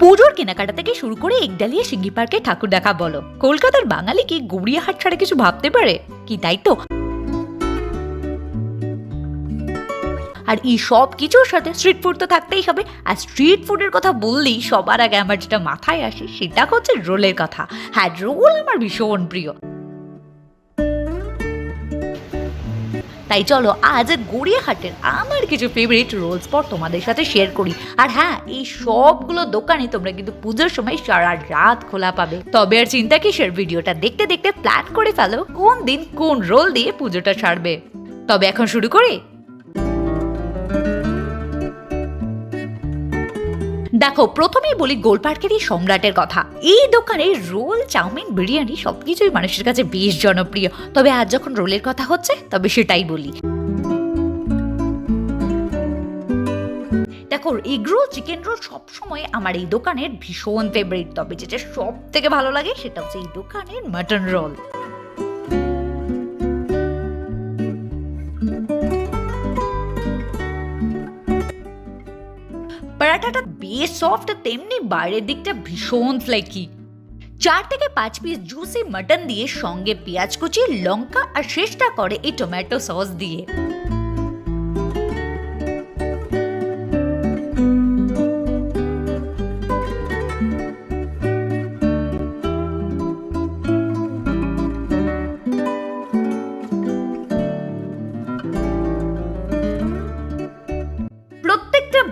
পুজোর কেনাকাটা থেকে শুরু করে একডালিয়া সিঙ্গি পার্কে ঠাকুর দেখা বলো। কলকাতার বাঙালি কি গড়িয়াহাট ছাড়া কিছু ভাবতে পারে? কি তাই তো? আর এই সব কিছুর সাথে স্ট্রিট ফুড তো থাকতেই হবে। আর স্ট্রিট ফুডের কথা বললেই সবার আগে আমার যেটা মাথায় আসে, সেটা হচ্ছে রোলের কথা। হ্যাঁ রোল আমার ভীষণ প্রিয়। তাই চলো আজ গড়িয়াহাটের আমার কিছু ফেভারিট রোল স্পট তোমাদের সাথে শেয়ার করি। আর হ্যাঁ এই সবগুলো দোকানে তোমরা কিন্তু পুজোর সময় সারা রাত খোলা পাবে। তবে আর চিন্তা কিসের? ভিডিওটা দেখতে দেখতে প্ল্যান করে ফেলো কোন দিন কোন রোল দিয়ে পুজোটা সারবে। তবে এখন শুরু করি। দেখো, প্রথমেই বলি গোল পার্কের এই সম্রাটের কথা। এই দোকানে রোল, চাউমিন, বিরিয়ানি সবকিছুই মানুষের কাছে বেশ জনপ্রিয়। তবে আজ যখন রোলের কথা হচ্ছে, তবে সেটাই বলি। দেখো, এগ রোল, চিকেন রোল সবসময় আমার এই দোকানের ভীষণ ফেভারিট তবে যেটা সব থেকে ভালো লাগে, সেটা হচ্ছে এই দোকানের মাটন রোল পরাঠাটা বেশ সফট তেমনি বাইরের দিকটা ভীষণ ফ্লেকি চার থেকে পাঁচ পিস জুসি মাটন দিয়ে সঙ্গে পেঁয়াজ কুচি, লঙ্কা আর শেষটা করে এই টমেটো সস দিয়ে।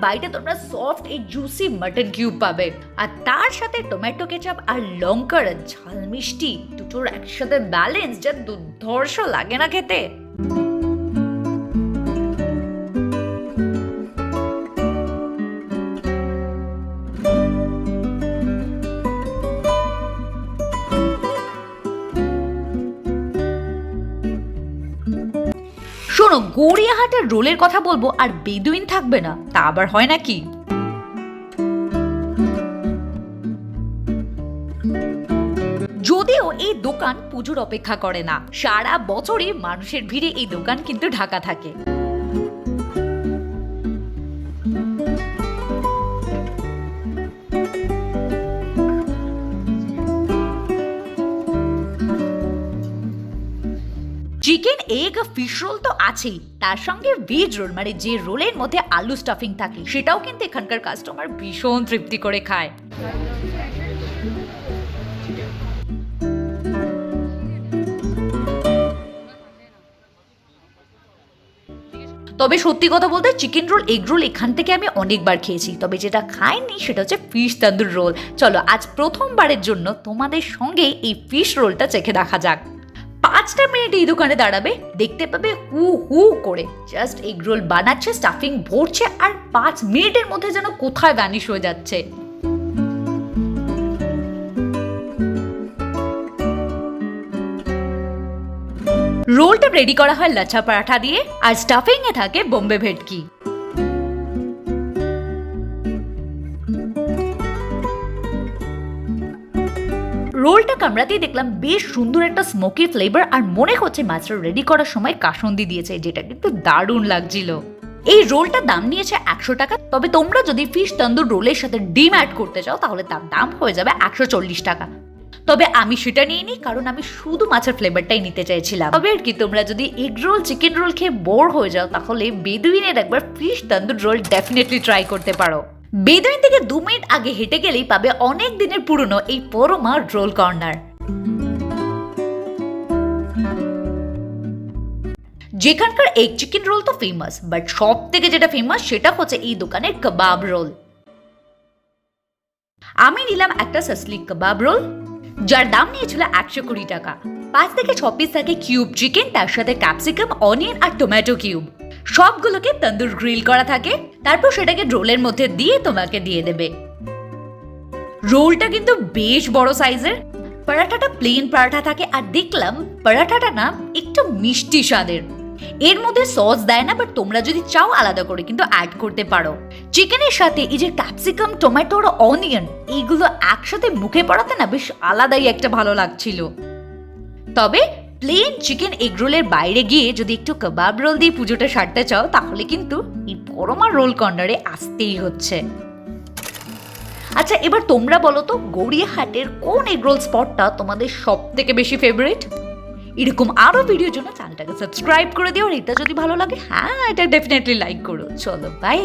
বাইটে তোমরা সফট এই জুসি মাটন কিউব পাবে। আর তার সাথে টমেটো কেচাপ আর লঙ্কার ঝাল মিষ্টি দুটোর একসাথে ব্যালেন্স যা দুর্ধর্ষ লাগে না খেতে। শোনো, গড়িয়াহাটের রোলের কথা বলব আর বেদুইন থাকবে না, তা আবার হয় নাকি? যদিও এই দোকান পুজোর অপেক্ষা করে না, সারা বছরই মানুষের ভিড়ে এই দোকান কিন্তু ঢাকা থাকে। চিকেন এগ ফিশ রোল তো আছেই। তার সঙ্গে ভেজ রোল মানে যে রোলের মধ্যে আলু স্টাফিং থাকে, সেটাও কিন্তু এখানকার কাস্টমার ভীষণ তৃপ্তি করে খায়। তবে সত্যি কথা বলতে চিকেন রোল এগ রোল এখান থেকে আমি অনেকবার খেয়েছি। তবে যেটা খাইনি, সেটা হচ্ছে ফিশ তান্দুর রোল চলো, আজ প্রথমবারের জন্য তোমাদের সঙ্গে এই ফিশ রোলটা চেখে দেখা যাক। পাঁচটা মিনিট এই দোকানে দাঁড়াবে, দেখতে পাবে হু হু করে। জাস্ট এগ রোল বানাচ্ছে স্টাফিং ভরছে আর পাঁচ মিনিটের মধ্যে যেন কোথায় ভ্যানিশ হয়ে যাচ্ছে। রোলটা রেডি করা হয় লাচ্ছা পরাঠা দিয়ে আর স্টাফিং এ থাকে বোম্বে ভেটকি। রোলটা কামড়াতেই দেখলাম বেশ সুন্দর একটা স্মোকি ফ্লেভার আর মনে হচ্ছে মাছটা রেডি করার সময় কাসন্দি দিয়েছে, যেটা কিন্তু দারুণ লাগছিল। এই রোলটার দাম নিয়েছে একশো টাকা, তবে তোমরা যদি ফিশ তন্দুর রোলের সাথে ডিম অ্যাড করতে চাও, তাহলে তার দাম হয়ে যাবে একশো চল্লিশ টাকা। তবে আমি সেটা নিয়ে নিই কারণ আমি শুধু মাছের ফ্লেভারটাই নিতে চাইছিলাম। তবে আর কি, তোমরা যদি এগ রোল চিকেন রোল খেয়ে বোর হয়ে যাও, তাহলে বেদুইনের একবার fish tandoor roll definitely try করতে পারো। বেদুইন থেকে দু মিনিট আগে হেঁটে গেলেই পাবে অনেক দিনের পুরনো এই পরমা রোল কর্নার যেখানকার এগ চিকেন রোল তো ফেমাস বাট সব থেকে যেটা ফেমাস সেটা হচ্ছে এই দোকানের কাবাব রোল আমি নিলাম একটা সসলিক কাবাব রোল যার দাম নিয়েছিল একশো কুড়ি টাকা। পাঁচ থেকে ছ পিস থাকে কিউব চিকেন তার সাথে ক্যাপসিকাম অনিয়ন আর টমেটো কিউব সবগুলোকে তন্দুর গ্রিল করা থাকে। তারপর সেটাকে রোলের মধ্যে দিয়ে তোমাকে দিয়ে দেবে। রোলটা কিন্তু বেশ বড় সাইজের। পরাঠাটা প্লেন পরাঠা থাকে আর দেখলাম পরাঠাটা না একটু মিষ্টি স্বাদের। এর মধ্যে সস দেয় না বাট তোমরা যদি চাও আলাদা করে কিন্তু অ্যাড করতে পারো। চিকেনের সাথে এই যে ক্যাপসিকাম টমেটো আর অনিয়ন এইগুলো একসাথে মুখে পড়াতে না বেশ আলাদাই একটা ভালো লাগছিল। তবে প্লেন চিকেন এগ রোলের বাইরে গিয়ে যদি একটু কাবাব রোল দিয়ে পুজোটা সারতে চাও, তাহলে কিন্তু এই পরমা রোল কর্নারে আসতেই হচ্ছে। আচ্ছা এবার তোমরা বলো তো, গড়িয়াহাটের কোন এগরোল স্পটটা তোমাদের সব থেকে বেশি ফেভারিট এরকম আরও ভিডিওর জন্য চ্যানেলটাকে সাবস্ক্রাইব করে দিও, আর এটা যদি ভালো লাগে হ্যাঁ এটা ডেফিনেটলি লাইক করো। চলো বাই